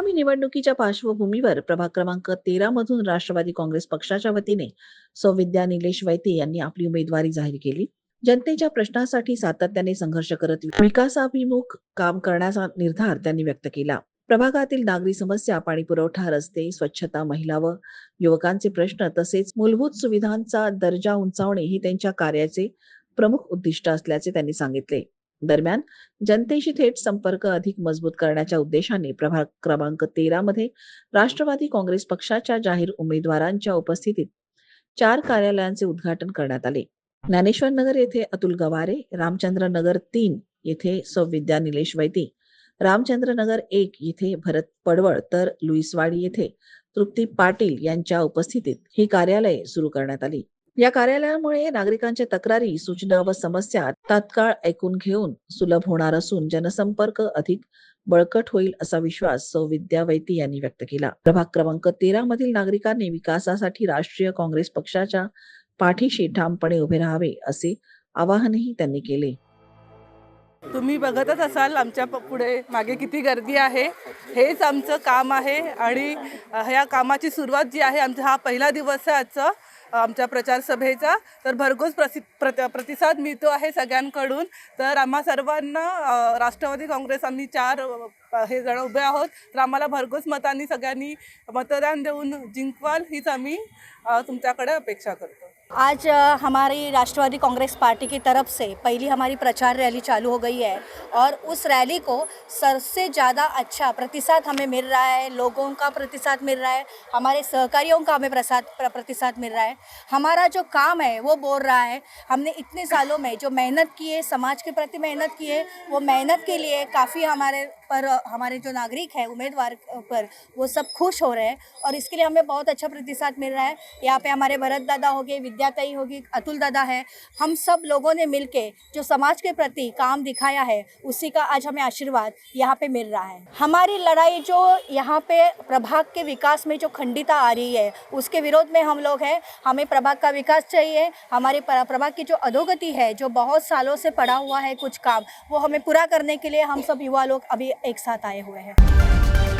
आगामी निवडणुकीच्या पार्श्वभूमीवर प्रभाग क्रमांक तेरा मधून राष्ट्रवादी काँग्रेस पक्षाच्या वतीने सौविद्या निलेश वैते यांनी आपली उमेदवारी जाहीर केली. जनतेच्या प्रश्नासाठी सातत्याने संघर्ष करत विकासाभिमुख काम करण्याचा निर्धार त्यांनी व्यक्त केला. प्रभागातील नागरी समस्या पाणी पुरवठा रस्ते स्वच्छता महिला व युवकांचे प्रश्न तसेच मूलभूत सुविधांचा दर्जा उंचावणे ही त्यांच्या कार्याचे प्रमुख उद्दिष्ट असल्याचे त्यांनी सांगितले. दरम्यान जनतेशी थेट संपर्क अधिक मजबूत करण्याच्या उद्देशाने प्रभाग क्रमांक तेरा मध्ये राष्ट्रवादी काँग्रेस पक्षाच्या जाहीर उमेदवारांच्या उपस्थितीत चार कार्यालयांचे उद्घाटन करण्यात आले. ज्ञानेश्वर नगर येथे अतुल गवारे रामचंद्र नगर तीन येथे सौविद्या निलेश वैती रामचंद्र नगर एक येथे भरत पडवळ तर लुईसवाडी येथे तृप्ती पाटील यांच्या उपस्थितीत ही कार्यालये सुरू करण्यात आली. या कार्यालयामुळे नागरिकांच्या तक्रारी सूचना व समस्या तात्काळ ऐकून घेऊन सुलभ होणार असून जनसंपर्क अधिक बळकट होईल असा विश्वास सौविद्या वैती यांनी व्यक्त केला. प्रभाग क्रमांक तेरा मधील नागरिकांनी विकासासाठी राष्ट्रीय काँग्रेस पक्षाच्या पाठीशी ठामपणे उभे राहावे असे आवाहनही त्यांनी केले. तुम्ही बघतच असाल आमच्या पुढे मागे किती गर्दी आहे. हेच आमचं काम आहे आणि ह्या कामाची सुरुवात जी आहे आमचा हा पहिला दिवस आहे आजचा. आमच्या प्रचारसभेचा तर भरघोस प्रसि प्रत प्रतिसाद मिळतो आहे सगळ्यांकडून. तर आम्हा सर्वांना राष्ट्रवादी काँग्रेस आम्ही चार हे जण उभे आहोत. तर आम्हाला भरघोस मतांनी सगळ्यांनी मतदान देऊन जिंकवाल हीच आम्ही तुमच्याकडे अपेक्षा करतो. आज हमारी राष्ट्रवादी कांग्रेस पार्टी की तरफ़ से पहली हमारी प्रचार रैली चालू हो गई है और उस रैली को सबसे ज़्यादा अच्छा प्रतिसाद हमें मिल रहा है, लोगों का प्रतिसाद मिल रहा है, हमारे सहकारियों का हमें प्रसाद प्रतिसाद मिल रहा है। हमारा जो काम है वो बोल रहा है, हमने इतने सालों में जो मेहनत की है, समाज के प्रति मेहनत की है, वो मेहनत के लिए काफ़ी हमारे पर हमारे जो नागरिक हैं, उम्मीदवार पर, वो सब खुश हो रहे हैं और इसके लिए हमें बहुत अच्छा प्रतिसाद मिल रहा है। यहाँ पे हमारे भरत दादा हो गए, विद्याताई होगी अतुल दादा है। हम सब लोगों ने मिलके जो समाज के प्रति काम दिखाया है, उसी का आज हमें आशीर्वाद यहाँ पे मिल रहा है। हमारी लड़ाई जो यहाँ पे प्रभाग के विकास में जो खंडिता आ रही है, उसके विरोध में हम लोग हैं। हमें प्रभाग का विकास चाहिए। हमारे प्रभाग की जो अधोगति है, जो बहुत सालों से पड़ा हुआ है कुछ काम, वो हमें पूरा करने के लिए हम सब युवा लोग अभी एक साथ आए हुए हैं।